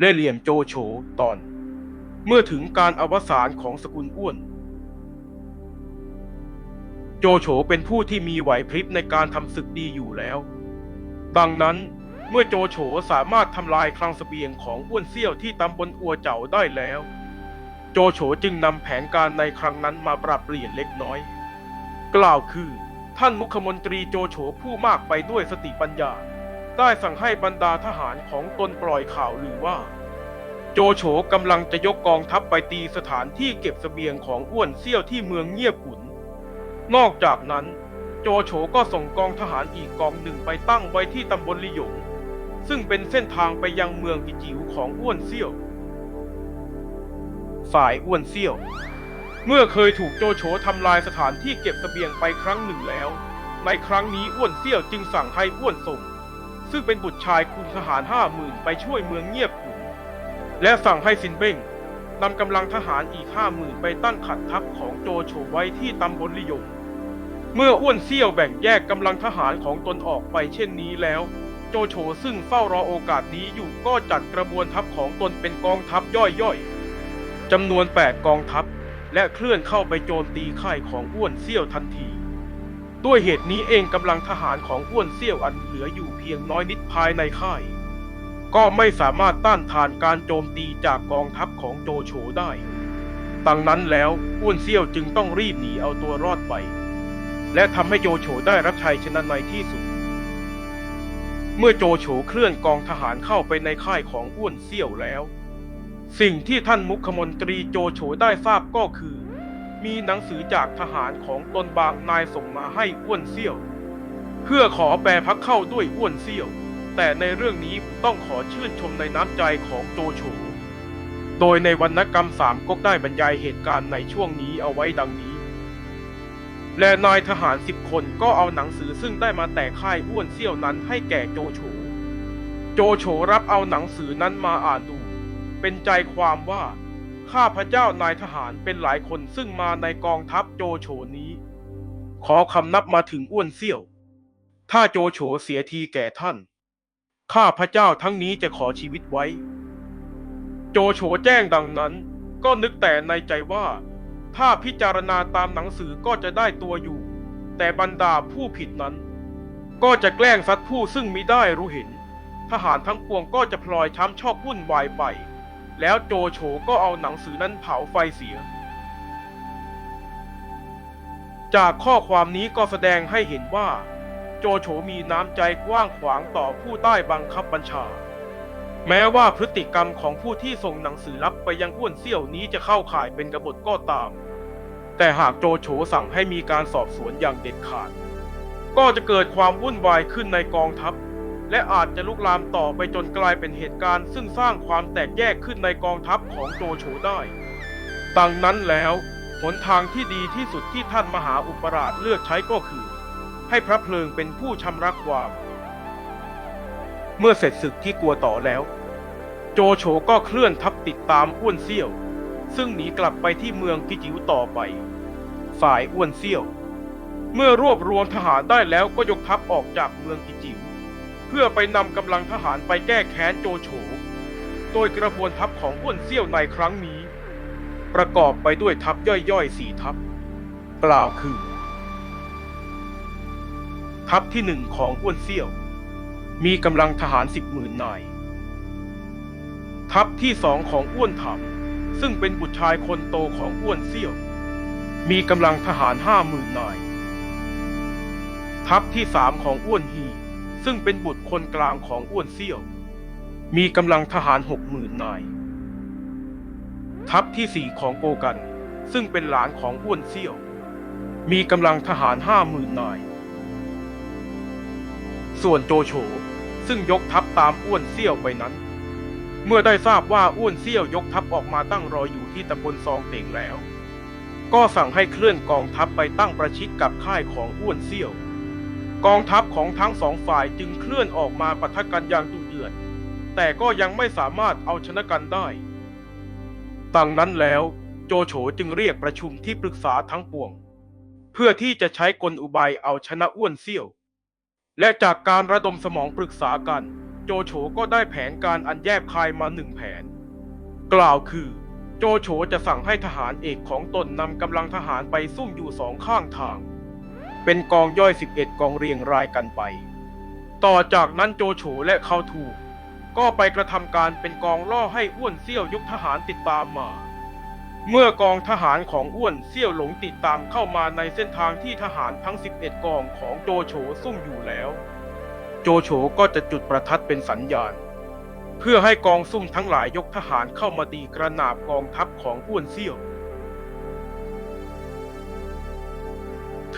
เล่เหลี่ยมโจโฉตอน เมื่อถึงการอวสานของสกุลอ้วน โจโฉเป็นผู้ที่มีไหวพริบในการทำศึกดีอยู่แล้ว ดังนั้นเมื่อโจโฉสามารถทำลายคลังสเสบียงของอ้วนเซี่ยวที่ตำบลอัวเจ๋าได้แล้ว โจโฉจึงนำแผนการในครั้งนั้นมาปรับเปลี่ยนเล็กน้อย กล่าวคือ ท่านมุขมนตรีโจโฉผู้มากไปด้วยสติปัญญา ได้สั่งให้บรรดาทหารของตนปล่อยข่าวลือว่า โจโฉกำลังจะยกกองทัพไปตีสถานที่เก็บเสบียงของอ้วนเซี่ยวที่เมืองเงียบขุน นอกจากนั้น โจโฉก็ส่งกองทหารอีกกองหนึ่งไปตั้งไว้ที่ตำบลลิหยง ซึ่งเป็นเส้นทางไปยังเมืองกิจิวของอ้วนเซี่ยว ฝ่ายอ้วนเซี่ยว เมื่อเคยถูกโจโฉทำลายสถานที่เก็บเสบียงไปครั้งหนึ่งแล้ว ในครั้งนี้อ้วนเซี่ยวจึงสั่งให้อ้วนส่ง ซึ่งเป็นบุตรชายคุณทหารห้าหมื่นไปช่วยเมืองเงียบขุนและสั่งให้ซินเบ้งนำกำลังทหารอีกห้าหมื่นไปตั้งขัดทัพของโจโฉไว้ที่ตำบลลิยง เมื่ออ้วนเซี่ยวแบ่งแยกกำลังทหารของตนออกไปเช่นนี้แล้ว โจโฉซึ่งเฝ้ารอโอกาสนี้อยู่ก็จัดกระบวนทัพของตนเป็นกองทัพย่อยๆจำนวน 8 กองทัพ และเคลื่อนเข้าไปโจมตีค่ายของอ้วนเซี่ยวทันที ด้วยเหตุนี้เองกำลังทหารของอ้วนเซี่ยวอันเหลืออยู่เพียงน้อยนิดภายในค่าย ก็ไม่สามารถต้านทานการโจมตีจากกองทัพของโจโฉได้ดังนั้นแล้วอ้วนเซี่ยวจึงต้องรีบหนีเอาตัวรอดไป และทำให้โจโฉได้รับชัยชนะในที่สุด เมื่อโจโฉเคลื่อนกองทหารเข้าไปในค่ายของอ้วนเซี่ยวแล้ว สิ่งที่ท่านมุขมนตรีโจโฉได้ทราบก็คือ มีหนังสือจากทหารของตนบางนายส่งมาให้อ้วนเซี่ยว เพื่อขอแปรพักเข้าด้วยอ้วนเซี่ยว แต่ในเรื่องนี้ต้องขอชื่นชมในน้ำใจของโจโฉโดยในวรรณกรรมสามก๊กได้บรรยายเหตุการณ์ในช่วงนี้เอาไว้ดังนี้ และนายทหารสิบคนก็เอาหนังสือซึ่งได้มาแต่ค่ายอ้วนเซี่ยวนั้นให้แก่โจโฉโจโฉรับเอาหนังสือนั้นมาอ่านดู เป็นใจความว่า ข้าพระเจ้านายทหารเป็นหลายคนซึ่งมาในกองทัพโจโฉนี้ ขอคำนับมาถึงอ้วนเซี่ยว ถ้าโจโฉเสียทีแก่ท่าน ข้าพระเจ้าทั้งนี้จะขอชีวิตไว้ โจโฉแจ้งดังนั้น ก็นึกแต่ในใจว่า ถ้าพิจารณาตามหนังสือก็จะได้ตัวอยู่ แต่บรรดาผู้ผิดนั้น ก็จะแกล้งซัดผู้ซึ่งมิได้รู้เห็น ทหารทั้งปวงก็จะพลอยช้ำชอกวุ่นวายไป แล้วโจโฉก็เอาหนังสือนั้นเผาไฟเสีย จากข้อความนี้ก็แสดงให้เห็นว่า โจโฉมีน้ำใจกว้างขวางต่อผู้ใต้บังคับบัญชา แม้ว่าพฤติกรรมของผู้ที่ส่งหนังสือลับไปยังอ้วนเซี่ยวนี้จะเข้าข่ายเป็นกบฏก็ตาม แต่หากโจโฉสั่งให้มีการสอบสวนอย่างเด็ดขาด ก็จะเกิดความวุ่นวายขึ้นในกองทัพ และอาจจะลุกลามต่อไปจนกลายเป็นเหตุการณ์ ซึ่งสร้างความแตกแยกขึ้นในกองทัพของโจโฉได้ดังนั้นแล้วหนทางที่ดีที่สุดที่ท่านมหาอุปราชเลือกใช้ก็คือ ให้พระเพลิงเป็นผู้ชำระความ เมื่อเสร็จศึกที่กลัวต่อแล้ว โจโฉก็เคลื่อนทัพติดตามอ้วนเซี่ยว ซึ่งหนีกลับไปที่เมืองกิจิวต่อไป ฝ่ายอ้วนเซี่ยว เมื่อรวบรวมทหารได้แล้วก็ยกทัพออกจากเมืองกิจิว เพื่อไปนำกำลังทหารไปแก้แค้นโจโฉ โดยกระบวนทัพของอ้วนเซี่ยวในครั้งนี้ ประกอบไปด้วยทัพย่อยๆสี่ทัพ กล่าวคือ ทัพที่หนึ่งของอ้วนเซี่ยว มีกำลังทหารสิบหมื่นนาย ทัพที่สองของอ้วนถามซึ่งเป็นบุตรชายคนโตของอ้วนเซี่ยว มีกำลังทหารห้าหมื่นนาย ทัพที่สามของอ้วนฮี ซึ่งเป็นบุตรคนกลางของอ้วนเซี่ยว มีกำลังทหารหกหมื่นนาย ทัพที่สี่ของโกกัน ซึ่งเป็นหลานของอ้วนเซี่ยว มีกำลังทหารห้าหมื่นนาย ส่วนโจโฉซึ่งยกทัพตามอ้วนเซี่ยวไปนั้น เมื่อได้ทราบว่าอ้วนเซี่ยวยกทัพออกมาตั้งรออยู่ที่ตำบลซองเต่งแล้ว ก็สั่งให้เคลื่อนกองทัพไปตั้งประชิดกับค่ายของอ้วนเซี่ยว กองทัพของทั้งสองฝ่ายจึงเคลื่อนออกมาปะทะกันอย่างดุเดือด แต่ก็ยังไม่สามารถเอาชนะกันได้ ดังนั้นแล้วโจโฉจึงเรียกประชุมที่ปรึกษาทั้งปวง เพื่อที่จะใช้กลอุบายเอาชนะอ้วนเซี่ยว และจากการระดมสมองปรึกษากันโโจโฉก็ได้แผนการอันแยบคายมาหนึ่งแผน กล่าวคือ โจโฉจะสั่งให้ทหารเอกของตนนำกำลังทหารไปซุ่มอยู่สองข้างทาง เป็นกองย่อย 11 กองเรียงรายกันไป ต่อจากนั้นโจโฉและเขาถูก ก็ไปกระทำการเป็นกองล่อให้อ้วนเซี่ยวยกทหารติดตามมา เมื่อกองทหารของอ้วนเซี่ยวหลงติดตามเข้ามาในเส้นทางที่ทหารทั้ง 11 กองของโจโฉซุ่มอยู่แล้ว โจโฉก็จะจุดประทัดเป็นสัญญาณ เพื่อให้กองซุ่มทั้งหลายยกทหารเข้ามาตีกระนาบกองทัพของอ้วนเซี่ยว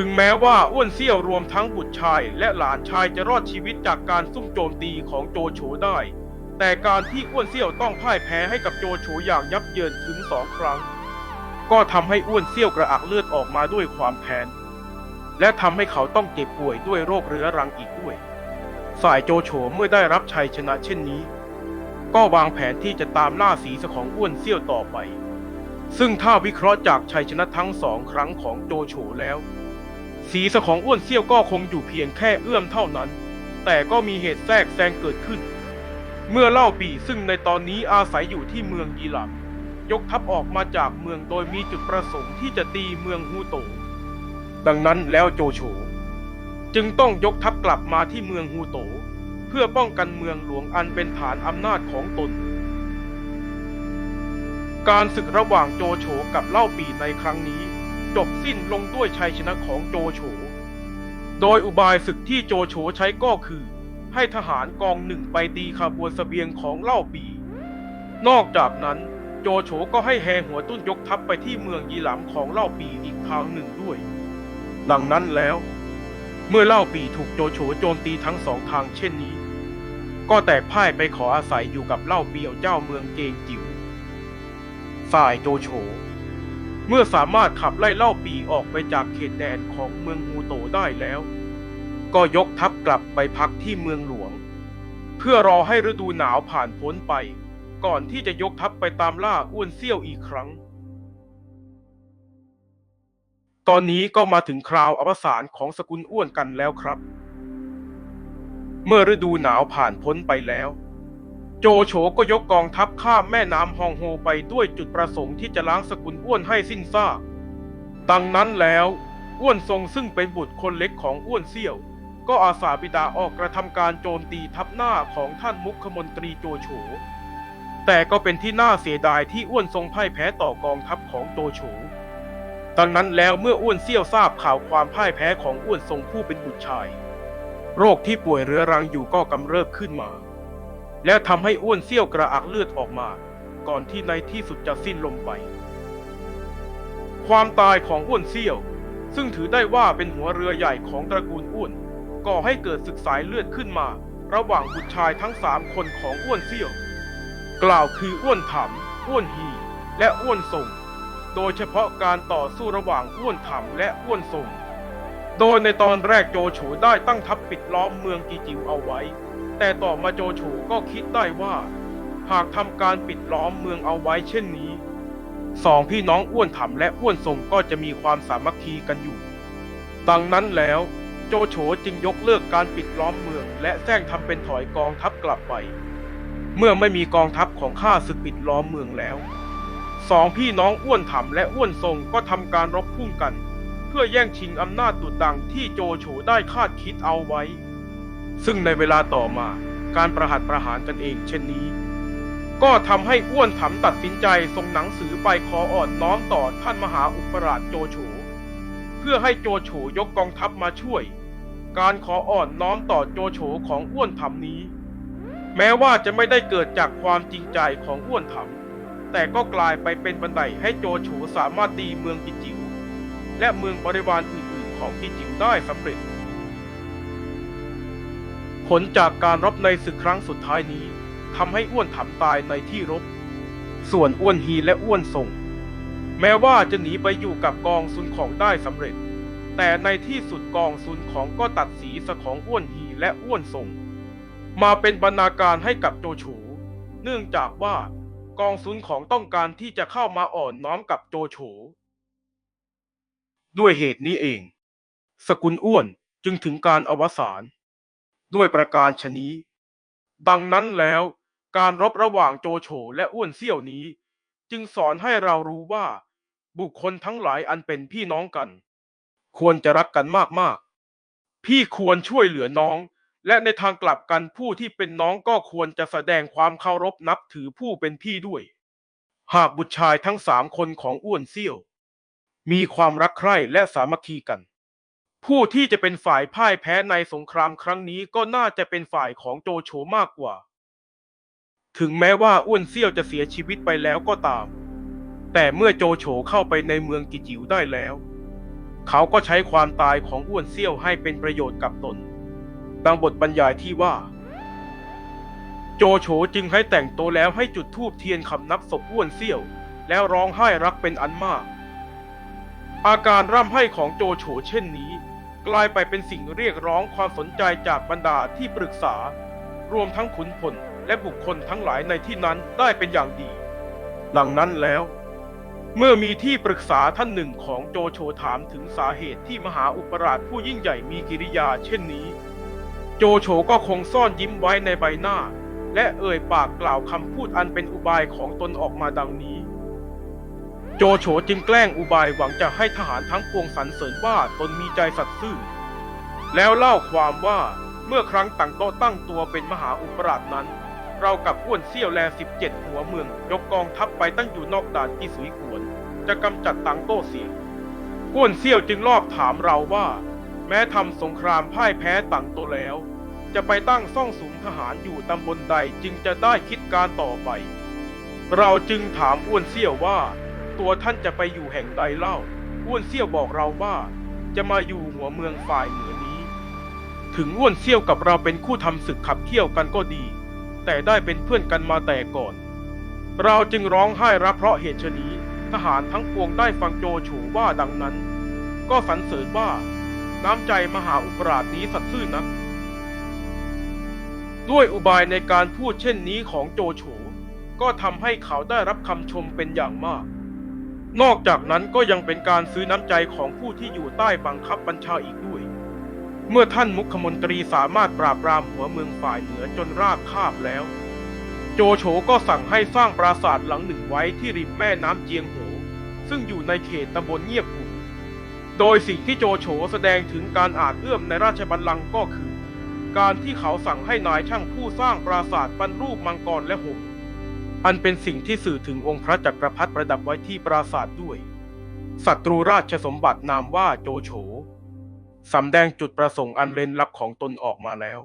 ถึงแม้ว่าอ้วนเซี่ยวรวมทั้งบุตรชายและหลานชายจะรอดชีวิตจากการซุ่มโจมตีของโจโฉได้ แต่การที่อ้วนเซี่ยวต้องพ่ายแพ้ให้กับโจโฉอย่างยับเยินถึงสองครั้ง ก็ทำให้อ้วนเซี่ยวกระอักเลือดออกมาด้วยความแค้นและทำให้เขาต้องเจ็บป่วยด้วยโรคเรื้อรังอีกด้วยฝ่ายโจโฉเมื่อได้รับชัยชนะเช่นนี้ ก็วางแผนที่จะตามล่าสีสของอ้วนเซี่ยวต่อไป ซึ่งถ้าวิเคราะห์จากชัยชนะทั้งสองครั้งของโจโฉแล้ว สีสของอ้วนเซี่ยวก็คงอยู่เพียงแค่เอื้อมเท่านั้น แต่ก็มีเหตุแทรกแซงเกิดขึ้น เมื่อเล่าปีซึ่งในตอนนี้อาศัยอยู่ที่เมืองยีหลับยกทัพออกมาจากเมืองโดยมีจุดประสงค์ที่จะตีเมืองฮูโต ดังนั้นแล้วโจโฉจึงต้องยกทัพกลับมาที่เมืองฮูโต เพื่อป้องกันเมืองหลวงอันเป็นฐานอำนาจของตน การศึกระหว่างโจโฉกับเล่าปีในครั้งนี้ จบสิ้นลงด้วยชัยชนะของโจโฉ โดยอุบายศึกที่โจโฉใช้ก็คือ ให้ทหารกองหนึ่งไปตีขบวนเสบียงของเล่าปี นอกจากนั้นโจโฉก็ให้แห่หัวตุ้นยกทัพไปที่เมืองยีหลำของเล่าปีอีกทางหนึ่งด้วยดังนั้นแล้ว เมื่อเล่าปีถูกโจโฉโจมตีทั้งสองทางเช่นนี้ ก็แตกพ่ายไปขออาศัยอยู่กับเล่าเปียวเจ้าเมืองเกงจิ๋วฝ่ายโจโฉ เมื่อสามารถขับไล่เล่าปีออกไปจากเขตแดนของเมืองฮูโตได้แล้ว ก็ยกทัพกลับไปพักที่เมืองหลวง เพื่อรอให้ฤดูหนาวผ่านพ้นไป ก่อนที่จะยกทัพไปตามล่าอ้วนเซี่ยวอีกครั้ง ตอนนี้ก็มาถึงคราวอวสานของสกุลอ้วนกันแล้วครับ เมื่อฤดูหนาวผ่านพ้นไปแล้ว โจโฉก็ยกกองทัพข้ามแม่น้ำฮองโฮไปด้วยจุดประสงค์ที่จะล้างสกุลอ้วนให้สิ้นซาก ดังนั้นแล้วอ้วนทรงซึ่งเป็นบุตรคนเล็กของอ้วนเซี่ยว ก็อาสาบิดาออกกระทำการโจมตีทัพหน้าของท่านมุขมนตรีโจโฉ แต่ก็เป็นที่น่าเสียดายที่อ้วนทรงพ่ายแพ้ต่อกองทัพของโจโฉ ดังนั้นแล้วเมื่ออ้วนเซี่ยวทราบข่าวความพ่ายแพ้ของอ้วนทรงผู้เป็นบุตรชาย โรคที่ป่วยเรื้อรังอยู่ก็กำเริบขึ้นมา และทำให้อ้วนเซี่ยวกระอักเลือดออกมา ก่อนที่ในที่สุดจะสิ้นลมไป ความตายของอ้วนเซี่ยว ซึ่งถือได้ว่าเป็นหัวเรือใหญ่ของตระกูลอ้วนก่อให้เกิดศึกสายเลือดขึ้นมา ระหว่างบุตรชายทั้งสามคนของอ้วนเซี่ยว กล่าวคืออ้วนถามอ้วนฮี และอ้วนส่งโดยเฉพาะการต่อสู้ระหว่างอ้วนถามและอ้วนส่งโดยในตอนแรกโจโฉได้ตั้งทัพปิดล้อมเมืองกีจิวเอาไว้ แต่ต่อมาโจโฉก็คิดได้ว่า หากทำการปิดล้อมเมืองเอาไว้เช่นนี้สองพี่น้องอ้วนถำและอ้วนทรงก็จะมีความสามัคคีกันอยู่ ดังนั้นแล้วโจโฉจึงยกเลิกการปิดล้อมเมือง และแซงทำเป็นถอยกองทัพกลับไป เมื่อไม่มีกองทัพของข้าศึกปิดล้อมเมืองแล้วสองพี่น้องอ้วนถำและอ้วนทรงก็ทำการรบพุ่งกัน เพื่อแย่งชิงอำนาจดุดดังที่โจโฉได้คาดคิดเอาไว้ ซึ่งในเวลาต่อมาการประหัตประหารกันเองเช่นนี้ ก็ทำให้อ้วนถำตัดสินใจส่งหนังสือไปขออ่อนน้อมต่อท่านมหาอุปราชโจโฉเพื่อให้โจโฉยกกองทัพมาช่วย การขออ่อนน้อมต่อโจโฉของอ้วนถำนี้ แม้ว่าจะไม่ได้เกิดจากความจริงใจของอ้วนถำแต่ก็กลายไปเป็นบันไดให้โจโฉสามารถตีเมืองกิจิวและเมืองบริวารอื่นๆของกิจิวได้สำเร็จ ผลจากการรบในศึกครั้งสุดท้ายนี้ทำให้อ้วนถำตายในที่รบ ส่วนอ้วนฮีและอ้วนส่ง แม้ว่าจะหนีไปอยู่กับกองซุนของได้สำเร็จ แต่ในที่สุดกองซุนของก็ตัดสีสของอ้วนฮีและอ้วนส่ง มาเป็นบรรณาการให้กับโจโฉเนื่องจากว่ากองซุนของต้องการที่จะเข้ามาอ่อนน้อมกับโจโฉด้วยเหตุนี้เอง สกุลอ้วนจึงถึงการอวสาน ด้วยประการชนี้ ดังนั้นแล้วการรบระหว่างโจโฉและอ้วนเซี่ยวนี้ จึงสอนให้เรารู้ว่า บุคคลทั้งหลายอันเป็นพี่น้องกัน ควรจะรักกันมากๆ พี่ควรช่วยเหลือน้อง และในทางกลับกันผู้ที่เป็นน้องก็ควรจะแสดงความเคารพนับถือผู้เป็นพี่ด้วย หากบุตรชายทั้งสามคนของอ้วนเซี่ยว มีความรักใคร่และสามัคคีกัน ผู้ที่จะเป็นฝ่ายพ่ายแพ้ในสงครามครั้งนี้ก็น่าจะเป็นฝ่ายของโจโฉมากกว่า ถึงแม้ว่าอ้วนเซี่ยวจะเสียชีวิตไปแล้วก็ตาม แต่เมื่อโจโฉเข้าไปในเมืองกิจิวได้แล้ว เขาก็ใช้ความตายของอ้วนเซี่ยวให้เป็นประโยชน์กับตน ดังบทบรรยายที่ว่า โจโฉจึงให้แต่งตัวแล้วให้จุดธูปเทียนคำนับศพอ้วนเซี่ยว แล้วร้องไห้รักเป็นอันมาก อาการร่ำไห้ของโจโฉเช่นนี้ กลายไปเป็นสิ่งเรียกร้องความสนใจจากบรรดาที่ปรึกษา รวมทั้งขุนพลและบุคคลทั้งหลายในที่นั้นได้เป็นอย่างดีดังนั้นแล้ว เมื่อมีที่ปรึกษาท่านหนึ่งของโจโฉถามถึงสาเหตุที่มหาอุปราชผู้ยิ่งใหญ่มีกิริยาเช่นนี้ โจโฉก็คงซ่อนยิ้มไว้ในใบหน้า และเอ่ยปากกล่าวคำพูดอันเป็นอุบายของตนออกมาดังนี้ โจโฉจึงแกล้งอุบายหวังจะให้ทหารทั้งปวงสรรเสริญว่าตนมีใจสัตย์ซื่อ แล้วเล่าความว่าเมื่อครั้งตั้งโตตั้งตัวเป็นมหาอุปราชนั้น เรากับอ้วนเซี่ยวแลสิบเจ็ดหัวเมือง ยกกองทัพไปตั้งอยู่นอกด่านกีสุยกวน จะกำจัดตังโต้เสียอ้วนเซี่ยวจึงรอบถามเราว่า แม้ทำสงครามพ่ายแพ้ตังโตแล้ว จะไปตั้งซ่องสุมทหารอยู่ตำบลใดจึงจะได้คิดการต่อไป เราจึงถามอ้วนเซี่ยวว่า ตัวท่านจะไปอยู่แห่งใดเล่าอ้วนเซี่ยวบอกเราว่า จะมาอยู่หัวเมืองฝ่ายเหนือนี้ ถึงอ้วนเซี่ยวกับเราเป็นคู่ทำศึกขับเคี่ยวกันก็ดี แต่ได้เป็นเพื่อนกันมาแต่ก่อน เราจึงร้องไห้รับเพราะเหตุชนี้ ทหารทั้งปวงได้ฟังโจโฉว่าดังนั้น ก็สรรเสริญว่า น้ำใจมหาอุปราชนี้สัตย์ซื่อนักด้วยอุบายในการพูดเช่นนี้ของโจโฉก็ทำให้เขาได้รับคำชมเป็นอย่างมาก นอกจากนั้นก็ยังเป็นการซื้อน้ำใจของผู้ที่อยู่ใต้บังคับบัญชาอีกด้วย เมื่อท่านมุขมนตรีสามารถปราบปรามหัวเมืองฝ่ายเหนือจนราบคาบแล้ว โจโฉก็สั่งให้สร้างปราสาทหลังหนึ่งไว้ที่ริมแม่น้ำเจียงโห ซึ่งอยู่ในเขตตำบลเงียบหุนโดยสิ่งที่โจโฉแสดงถึงการอาจเอื้อมในราชบัลลังก์ก็คือ การที่เขาสั่งให้นายช่างผู้สร้างปราสาทบรรรูปมังกรและหง อันเป็นสิ่งที่สื่อถึงองค์พระจักรพรรดิประดับไว้ที่ปราสาทด้วย ศัตรูราชสมบัตินามว่าโจโฉสำแดงจุดประสงค์อันเร้นลับของตนออกมาแล้ว